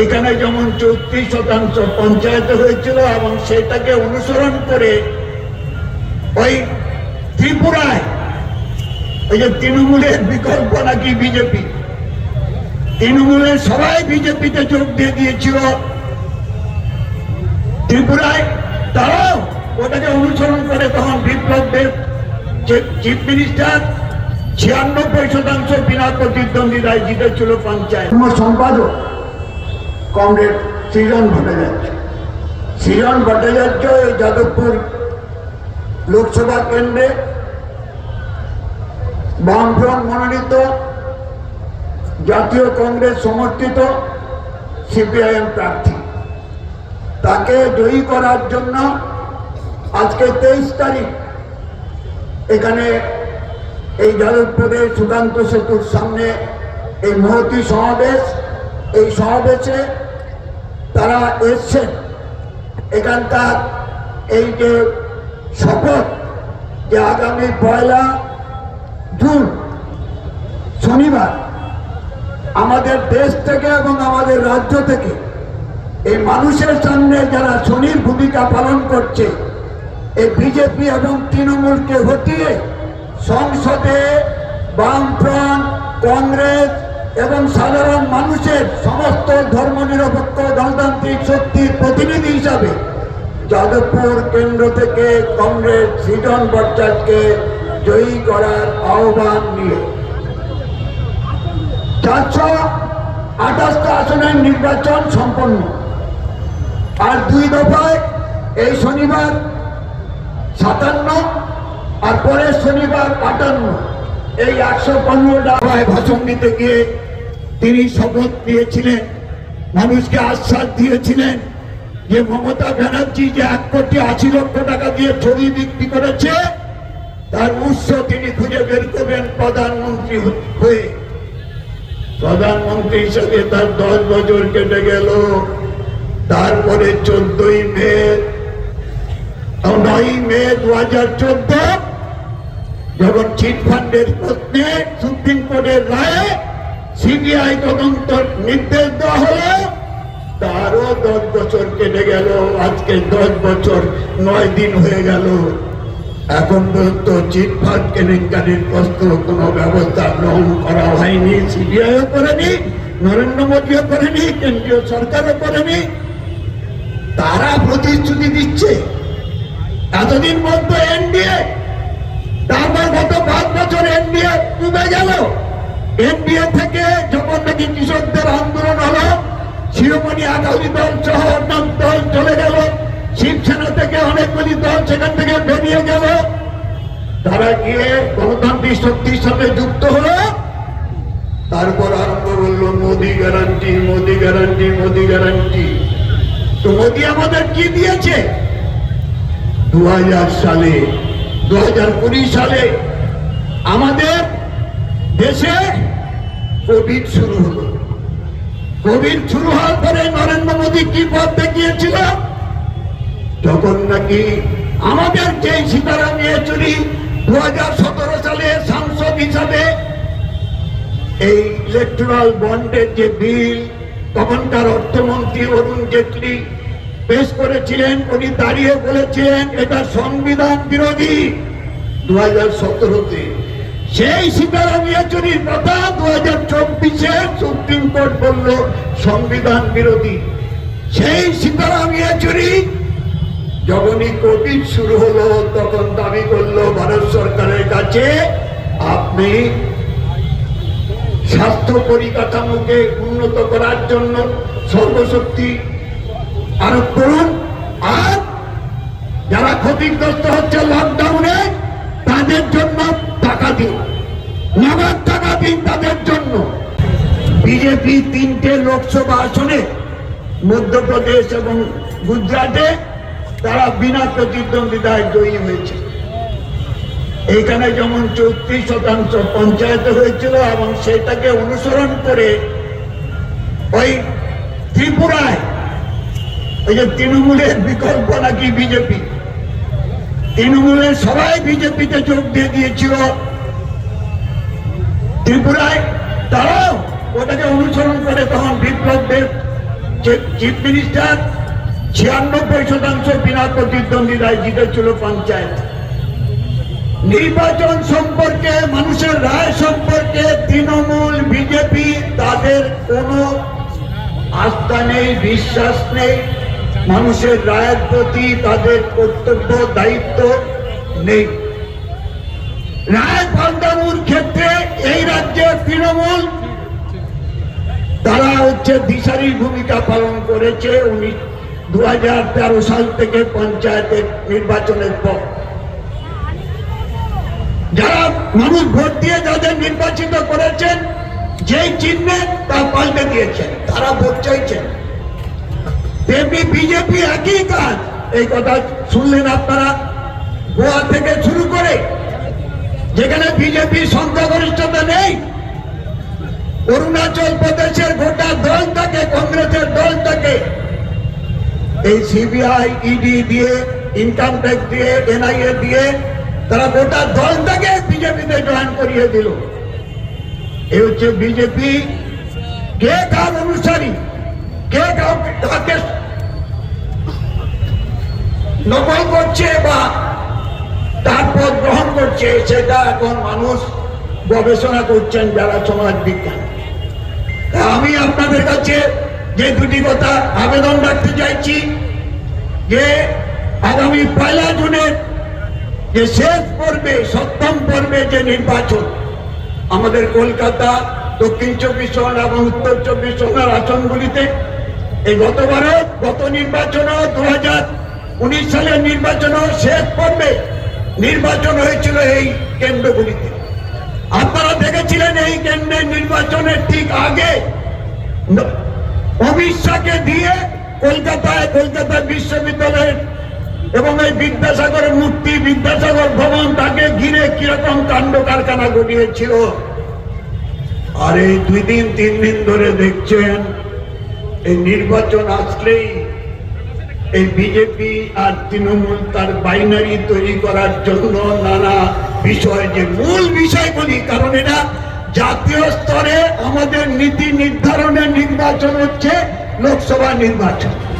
এইখানে যেমন চৌত্রিশ শতাংশ পঞ্চায়েত হয়েছিল এবং সেটাকে অনুসরণ করে ওই ত্রিপুরায়, ওই যে তৃণমূলের বিকল্প নাকি বিজেপি, তৃণমূলের সবাই বিজেপিতে যোগ দিয়ে দিয়েছিল। ত্রিপুরায় তারাও ওটাকে অনুসরণ করে তখন বিপ্লব দেব চিফ মিনিস্টার, ছিয়ানব্বই শতাংশ বিনা প্রতিদ্বন্দ্বিতায় জিতেছিল পঞ্চায়েত। সম্পাদক কমরেড সৃজন ভট্টাচার্য। সৃজন ভট্টাচার্য এই যাদবপুর লোকসভা কেন্দ্রে বামফ্রন্ট মনোনীত, জাতীয় কংগ্রেস সমর্থিত সিপিআইএম প্রার্থী। তাকে জয়ী করার জন্য আজকে তেইশ তারিখ এখানে এই যাদবপুরে সুকান্ত সেতুর সামনে এই মহতি সমাবেশ, এই সমাবেশে তারা এসছেন এখানকার এই যে শপথ যে আগামী পয়লা জুন, শনিবার, আমাদের দেশ থেকে এবং আমাদের রাজ্য থেকে এই মানুষের সামনে যারা শনির ভূমিকা পালন করছে, এই বিজেপি এবং তৃণমূলকে হটিয়ে সংসদে বামফ্রন্ট, কংগ্রেস এবং সাধারণ মানুষের সমস্ত ধর্মনিরপেক্ষ গণতান্ত্রিক শক্তির প্রতিনিধি হিসাবে যাদবপুর কেন্দ্র থেকে কংগ্রেস সৃজন ভট্টাচার্যকে জয়ী করার আহ্বান নিয়ে। চারশো আঠাশটা আসনের নির্বাচন সম্পন্ন। আর দুই দফায় এই শনিবার সাতান্ন আর পরের শনিবার আটান্ন। এই একশো পনেরোটা ভাষণ দিতে গিয়ে তিনি শপথ নিয়েছিলেন, মানুষকে আশ্বাস দিয়েছিলেন যে মমতা ব্যানার্জি যে এক কোটি আশি লক্ষ টাকা দিয়ে ছবি বিক্রি করেছে, তার উৎস তিনি খুঁজে বের করবেন প্রধানমন্ত্রী হয়ে। প্রধানমন্ত্রী হিসেবে তার দশ বছর কেটে গেল, তারপরে চোদ্দই মে নয় মে দু হাজার চোদ্দ, যখন চিট ফান্ডের প্রশ্নে সুপ্রিম কোর্টের রায়ে সিবিআই তদন্ত নির্দেশ দেওয়া হলো, তারও দশ বছর কেটে গেল, আজকে দশ বছর নয় দিন হয়ে গেল। এখন পর্যন্ত চিট ফান্ড কেলেঙ্কারির প্রশ্ন কোনো ব্যবস্থা গ্রহণ করা হয়নি, সিবিআইও করেনি, নরেন্দ্র মোদীও করেনি, কেন্দ্রীয় সরকারও করেনি। তারা প্রতিশ্রুতি দিচ্ছে। এতদিন মধ্যে এনডিএ, তারপর গত পাঁচ বছর এনডিএ ডুবে গেল। এনডিএ থেকে যখন নাকি কৃষকদের আন্দোলন হলো। শিরোমণি আগামী দল সহ অন্যান্য দল চলে গেল। শিবসেনা থেকে অনেকগুলি দল সেখান থেকে বেরিয়ে গেল। তারা গিয়ে গণতান্ত্রিক শক্তির সাথে যুক্ত হলো। তারপর আরম্ভ করল Modi guarantee Modi guarantee Modi guarantee তো মোদি আমাদের কি দিয়েছে? দু সালে দু হাজার কুড়ি সালে আমাদের দেশে কোভিড শুরু হলো। কোভিড শুরু হওয়ার পরে নরেন্দ্র মোদী কি পথ দেখিয়েছিল? তখন নাকি আমাদের যে সীতারাম ইয়েচুরি দু হাজার সতেরো সালে সাংসদ হিসাবে এই ইলেকট্রাল বন্ডের যে বিল তখনকার অর্থমন্ত্রী অরুণ জেটলি পেশ করেছিলেন, উনি দাঁড়িয়ে বলেছিলেন, এটা সংবিধান বিরোধী। দু হাজার সতেরোতে সেই সীতারাম ইয়েচুরির কথা দু হাজার চব্বিশে সুপ্রিম কোর্ট বলল সংবিধান বিরোধী, সেই সীতারাম ইয়েচুরি যখনই কোভিড শুরু হলো, তখন দাবি করল ভারত সরকারের কাছে, আপনি স্বাস্থ্য পরিকাঠামোকে উন্নত করার জন্য সর্বশক্তি আরোপ করুন। আর যারা ক্ষতিগ্রস্ত হচ্ছে লকডাউনে তাদের জন্য। বিজেপি তিনটে লোকসভা আসনে মধ্যপ্রদেশ এবং গুজরাটে তারা বিনা প্রতিদ্বন্দ্বিতায় জয়ী হয়েছে। যেমন চৌত্রিশ শতাংশ পঞ্চায়েত হয়েছিল এবং সেটাকে অনুসরণ করে ওই ত্রিপুরায়, ওই যে তৃণমূলের বিকল্প নাকি বিজেপি? তৃণমূলের সবাই বিজেপিতে যোগ দিয়ে দিয়েছিল। ত্রিপুরায় তারাও ওটাকে অনুসরণ করে তখন বিপ্লব দেব চিফ মিনিস্টার, ছিয়ানব্বই শতাংশ বিনা প্রতিদ্বন্দ্বিতায় জিতেছিল পঞ্চায়েত। নির্বাচন সম্পর্কে, মানুষের রায় সম্পর্কে তৃণমূল, বিজেপি, তাদের কোনো আস্থা নেই, বিশ্বাস নেই। মানুষের রায়ের প্রতি তাদের কর্তব্য, দায়িত্ব নেই। রায় ক্ষেত্রে এই রাজ্যের তৃণমূল, তারা হচ্ছে দিশারির ভূমিকা পালন করেছে উনি দু সাল থেকে পঞ্চায়েতের নির্বাচনের পর। যারা মানুষ ভোট দিয়ে যাদের নির্বাচিত করেছেন, যেই চিহ্নে তা পাল্টে দিয়েছেন, তারা ভোট চাইছেন। তেমনি বিজেপি একই কাজ, এই কথা শুনলেন আপনারা, গোয়া থেকে শুরু করে যেখানে বিজেপি সংখ্যাগরিষ্ঠতা নেই, অরুণাচল প্রদেশের গোটা দল থাকে, কংগ্রেসের দল থাকে। এই সিবিআই ইডি দিয়ে ইনকাম ট্যাক্স দিয়ে এনআইএ দিয়ে, তারা গোটা দলটাকে বিজেপিতে জয়েন করিয়ে দিল। এই হচ্ছে বিজেপি। কে কার অনুসারী? কে কাউকে নকল করছে বা তারপর গ্রহণ করছে সেটা এখন মানুষ গবেষণা করছেন যারা সমাজ বিজ্ঞান। আমি আপনাদের কাছে যে দুটি কথা আবেদন রাখতে চাইছি, যে আগামী পয়লা জুনের যে শেষ পর্বে, সপ্তম পর্বে যে নির্বাচন, আমাদের কলকাতা, দক্ষিণ চব্বিশ পরগনা এবং উত্তর চব্বিশ পরগনার আসনগুলিতে এই গতবারও গত নির্বাচনও দু হাজার উনিশ সালের নির্বাচনও শেষ পর্বে নির্বাচন হয়েছিল এই কেন্দ্রগুলিতে। আপনারা দেখেছিলেন এই কেন্দ্রের নির্বাচনের ঠিক আগে অমিত শাহকে দিয়ে কলকাতায় কলকাতা বিশ্ববিদ্যালয়ের এবং এই বিদ্যাসাগরের মূর্তি, বিদ্যাসাগর ভবন তাকে ঘিরে কীরকম কাণ্ড কারখানা ঘটিয়েছিল। আর এই দুই দিন, তিন দিন ধরে দেখছেন, এই নির্বাচন আসলেই এই বিজেপি আর তৃণমূল তার বাইনারি তৈরি করার জন্য নানা বিষয়, যে মূল বিষয়গুলি, কারণ এটা জাতীয় স্তরে আমাদের নীতি নির্ধারণের নির্বাচন হচ্ছে, লোকসভা নির্বাচন।